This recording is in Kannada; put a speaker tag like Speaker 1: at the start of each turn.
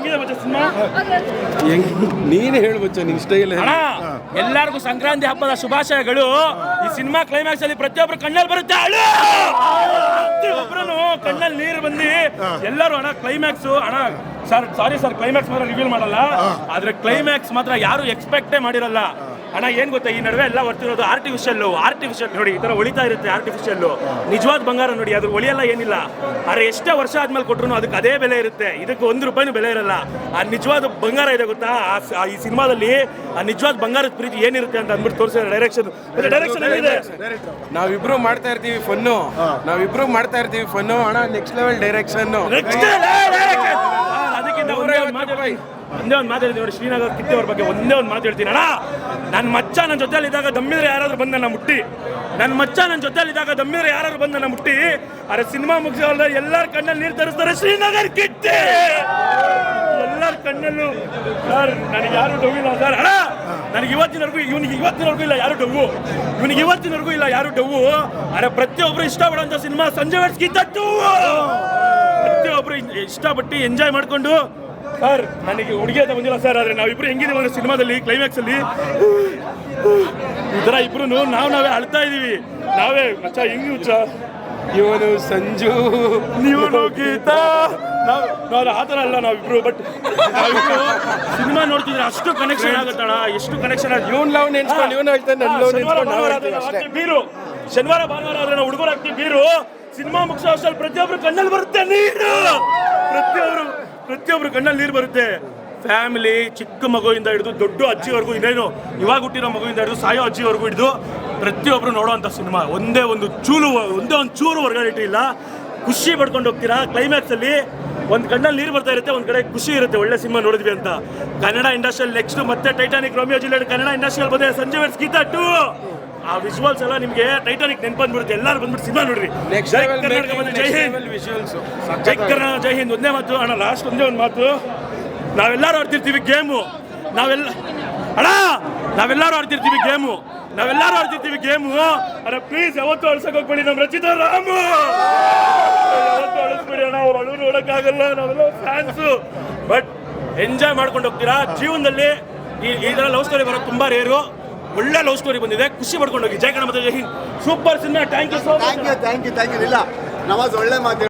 Speaker 1: ಹೆಂಗಿದೆ ಮಚ್ಚ ಸಿನಿಮಾ?
Speaker 2: ಹೆಂಗ್ ಹೇಳು ನಿನ್ ಸ್ಟೈಲ್
Speaker 1: ಅಣ್ಣ ಎಲ್ಲರಿಗೂ ಸಂಕ್ರಾಂತಿ ಹಬ್ಬದ ಶುಭಾಶಯಗಳು. ಈ ಸಿನಿಮಾ ಕ್ಲೈಮ್ಯಾಕ್ಸ್ ಅಲ್ಲಿ ಪ್ರತಿಯೊಬ್ಬರು ಕಣ್ಣಲ್ಲಿ ಬರುತ್ತೆ. ಅಳು ಪ್ರತಿಯೊಬ್ಬರೂ ಕಣ್ಣಲ್ಲಿ ನೀರು ಬಂದು ಎಲ್ಲರೂ ಅಣ್ಣ ಕ್ಲೈಮ್ಯಾಕ್ಸ್ ಅಣ್ಣ ಸರ್ ಸಾರಿ ಸರ್ ಕ್ಲೈಮ್ಯಾಕ್ಸ್ ಮಾತ್ರ ರಿವೀಲ್ ಮಾಡಲ್ಲ. ಆದ್ರೆ ಕ್ಲೈಮ್ಯಾಕ್ಸ್ ಮಾತ್ರ ಯಾರು ಎಕ್ಸ್ಪೆಕ್ಟೇ ಮಾಡಿರಲ್ಲ. ಅಣ್ಣ ಏನು ಗೊತ್ತಾ? ಈ ನಡುವೆ ಎಲ್ಲ ಬರ್ತಿರೋದು ಆರ್ಟಿಫಿಷಿಯಲ್ ಆರ್ಟಿಫಿಷಿಯಲ್ ನೋಡಿ ಈ ಥರ ಹೊಳಿತಾ ಇರುತ್ತೆ ಆರ್ಟಿಫಿಷಿಯಲ್ ನಿಜವಾದ ಬಂಗಾರ ನೋಡಿ ಅದ್ರ ಒಳಿಯೆಲ್ಲ ಏನಿಲ್ಲ. ಆದರೆ ಎಷ್ಟೇ ವರ್ಷ ಆದ್ಮೇಲೆ ಕೊಟ್ಟರು ಅದಕ್ಕೆ ಅದೇ ಬೆಲೆ ಇರುತ್ತೆ. ಇದಕ್ಕೆ ಒಂದು ರೂಪಾಯಿನೂ ಬೆಲೆ ಇರಲ್ಲ. ಆ ನಿಜವಾದ ಬಂಗಾರ ಇದೆ ಗೊತ್ತಾ? ಆ ಈ ಸಿನಿಮಾದಲ್ಲಿ ಆ ನಿಜವಾದ ಬಂಗಾರದ ಪ್ರೀತಿ ಏನಿರುತ್ತೆ ಅಂತ ಅಂದ್ಬಿಟ್ಟು ತೋರಿಸಿದ್ರೆ ಡೈರೆಕ್ಷನ್ ಡೈರೆಕ್ಷನ್ ಇದೆ.
Speaker 2: ನಾವಿಬ್ರು ಮಾಡ್ತಾ ಇರ್ತೀವಿ ಫನ್ನು. ನಾವಿಬ್ರು ಮಾಡ್ತಾ ಇರ್ತೀವಿ ಫನ್ನು. ಅಣ್ಣ ನೆಕ್ಸ್ಟ್ ಲೆವೆಲ್ ಡೈರೆಕ್ಷನ್.
Speaker 1: ಅದಕ್ಕಿಂತ ಒಂದೇ ಒಂದು ಮಾತಾಡ್ತೀನಿ ಹೇಳ್ತೀನಿ. ಒಂದೇ ಒಂದು ಮಾತು ಹೇಳ್ತೀನಿ ನೋಡಿ ಶ್ರೀನಗರ್ ಕಿತ್ತೆ ಅವ್ರ ಬಗ್ಗೆ ಒಂದೇ ಒಂದು ಮಾತಾಡ್ತೀನಿ ಹೇಳ್ತೀನಿ. ಅಣ್ಣ ನನ್ನ ಮಚ್ಚ ನನ್ನ ಜೊತೆಯಲ್ಲಿದ್ದಾಗ ದಮ್ಮಿದ್ರೆ ಯಾರಾದರೂ ಬಂದು ನನ್ನ ಮುಟ್ಟಿ. ನನ್ನ ಮಚ್ಚ ನನ್ನ ಜೊತೆಲಿ ಇದ್ದಾಗ ದಮ್ಮಿದ್ರೆ ಯಾರಾದರೂ ಬಂದು ನನ್ನ ಮುಟ್ಟಿ. ಅರೆ ಸಿನಿಮಾ ಮುಗಿಸೋಲ್ಲ ಎಲ್ಲರ ಕಣ್ಣಲ್ಲಿ ನೀರು ತರಿಸ್ತಾರೆ. ಶ್ರೀನಗರ್ ಕಿಟ್ಟಿ! ಎಲ್ಲರ ಕಣ್ಣಲ್ಲೂ ಸರ್, ನನಗೆ ಯಾರು ಇಲ್ಲ ಸರ್. ಅಣ್ಣ, ನನಗೆ ಇವತ್ತಿನವರೆಗೂ ಇವನಿಗೆ ಇವತ್ತಿನವರೆಗೂ ಇಲ್ಲ ಯಾರು ಡವ್ವು ಇವನಿಗೆ ಇವತ್ತಿನವರೆಗೂ ಇಲ್ಲ ಯಾರು ಡವ್ವು ಅರೆ ಪ್ರತಿಯೊಬ್ಬರು ಇಷ್ಟಪಡುವಂಥ ಸಿನಿಮಾ ಸಂಜೆ ಕಿತ್ತಟ್ಟು ಪ್ರತಿಯೊಬ್ಬರು ಇಷ್ಟಪಟ್ಟು ಎಂಜಾಯ್ ಮಾಡ್ಕೊಂಡು ಸರ್ ನನಗೆ ಹುಡುಗಿ ಅಂತ ಬಂದಿಲ್ಲ ಸರ್ ಆದ್ರೆ ನಾವಿಬ್ರು ಹೆಂಗಿದೀವಿ ಅಂದ್ರೆ ಸಿನಿಮಾದಲ್ಲಿ ಕ್ಲೈಮ್ಯಾಕ್ಸ್ ಅಲ್ಲಿ. ಈ ಥರ ಇಬ್ರು ನಾವು ನಾವೇ ಅಳ್ತಾ ಇದೀವಿ. ನಾವೇ ಮಚ್ಚ ಹೆಂಗ್ ಹುಚ್ಚ
Speaker 2: ಇವನು ಸಂಜು.
Speaker 1: ನೀವು ಗೀತಾ ನಾವು ನಾವು ಆ ಥರ ಅಲ್ಲ ನಾವಿಬ್ರು ಬಟ್ ನಾವಿಬ್ರು ಸಿನಿಮಾ ನೋಡ್ತಿದ್ರೆ ಅಷ್ಟು ಕನೆಕ್ಷನ್ ಆಗುತ್ತಣ ಎಷ್ಟು ಕನೆಕ್ಷನ್ ಆಗುತ್ತೆ
Speaker 2: ಇವನ್ ಲವ್ ನೆನ್ಸ್ಕೊಂಡು ಇವನು ಹೇಳ್ತಾನೆ ನನ್ನ ಲವ್ ನೆನ್ಸ್ಕೊಂಡು
Speaker 1: ಬೀರು. ಶನಿವಾರ ಭಾನುವಾರ ಆದ್ರೆ ನಾವು ಹುಡುಗರು ಹಾಕ್ತೀವಿ ಬೀರು. ಸಿನಿಮಾ ಮುಗಿಸೋ ಅಷ್ಟರಲ್ಲಿ ಪ್ರತಿಯೊಬ್ರು ಕಣ್ಣಲ್ಲಿ ಬರುತ್ತೆ ನೀರು. ಪ್ರತಿಯೊಬ್ರು ಪ್ರತಿಯೊಬ್ರು ಕಣ್ಣಲ್ಲಿ ನೀರು ಬರುತ್ತೆ. ಫ್ಯಾಮಿಲಿ ಚಿಕ್ಕ ಮಗುವಿಂದ ಹಿಡಿದು ದೊಡ್ಡ ಅಜ್ಜಿವರೆಗೂ ಇನ್ನೇನು, ಇವಾಗ ಹುಟ್ಟಿರೋ ಮಗುವಿಂದ ಹಿಡಿದು ಸಾಯೋ ಅಜ್ಜಿವರೆಗೂ ಹಿಡಿದು ಪ್ರತಿಯೊಬ್ಬರು ನೋಡುವಂಥ ಸಿನಿಮಾ. ಒಂದೇ ಒಂದು ಚೂಲು, ಒಂದೇ ಒಂದು ಚೂರು ಹೊರಗಡೆ ಇಲ್ಲ ಖುಷಿ ಪಡ್ಕೊಂಡು ಹೋಗ್ತೀರಾ? ಕ್ಲೈಮ್ಯಾಕ್ಸ್ ಅಲ್ಲಿ ಒಂದ್ ಕಣ್ಣಲ್ಲಿ ನೀರು ಬರ್ತಾ ಇರುತ್ತೆ, ಒಂದು ಕಡೆ ಖುಷಿ ಇರುತ್ತೆ. ಒಳ್ಳೆ ಸಿನಿಮಾ ನೋಡಿದ್ವಿ ಅಂತ. ಕನ್ನಡ ಇಂಡಸ್ಟ್ರಿಯಲ್ ನೆಕ್ಸ್ಟ್ ಮತ್ತೆ ಟೈಟಾನಿಕ್ ರೋಮಿಯೋ ಜಿಲ್ಲೆ ಕನ್ನಡ ಇಂಡಸ್ಟ್ರಿಯಲ್ ಬಂದೆ ಸಂಜೆ ಗೀತಾ ಟು ಆ ವಿಜುವಲ್ಸ್ ಎಲ್ಲ ನಿಮಗೆ ಟೈಟಾನಿಕ್ ನೆನ್ಪು ಬಂದ್ಬಿಡುತ್ತೆ. ಎಲ್ಲರೂ ಬಂದ್ಬಿಟ್ಟು ಸಿನಿಮಾ ನೋಡ್ರಿ.
Speaker 2: ನೆಕ್ಸ್ಟ್
Speaker 1: ಜೈ ಕರ್ನಾಟಕ ಜೈ ಹಿಂದ್. ಜೈ ಕರ್ನಾಟಕ ಜೈ ಹಿಂದ್. ಒಂದೇ ಮಾತು ಅಣ್ಣ ಲಾಸ್ಟ್ ಒಂದೇ ಒಂದು ಮಾತು. ನಾವೆಲ್ಲರೂ ಆಡ್ತಿರ್ತೀವಿ ಗೇಮು. ನಾವೆಲ್ಲ ಅಣ್ಣ ನಾವೆಲ್ಲರೂ ಆಡ್ತಿರ್ತೀವಿ ಗೇಮು. ನಾವೆಲ್ಲರೂ ಆಡ್ತಿರ್ತೀವಿ ಗೇಮು. ಅರೆ ಪ್ಲೀಸ್ ಯಾವತ್ತೂ ಅಳ್ಸಕ್ ಹೋಗ್ಬೇಡಿ. ನಮ್ಮ ರಚಿತ ರಾಮು. ಯಾವತ್ತೂ ಅಳಿಸ್ಬೇಡಿ ಅಣ್ಣ. ಅವ್ರು ಅಳು ನೋಡೋಕ್ಕಾಗಲ್ಲ. ನಾವೆಲ್ಲ ಫ್ಯಾನ್ಸು ಬಟ್ ಎಂಜಾಯ್ ಮಾಡ್ಕೊಂಡು ಹೋಗ್ತೀರಾ? ಜೀವನದಲ್ಲಿ ಈ ಈ ಥರ ಲವ್ ಸ್ಟೋರಿ ಬರೋದು ತುಂಬ ರೇರು ಒಳ್ಳೆ ಲವ್ ಸ್ಟೋರಿ ಬಂದಿದೆ. ಖುಷಿ ಪಡ್ಕೊಂಡು ಹೋಗಿ. Jaya Ganapathi super cinema. Thank you so
Speaker 3: thank you thank you thank you ಇಲ್ಲ ನವಾಜ್ ಒಳ್ಳೆ ಮಾತು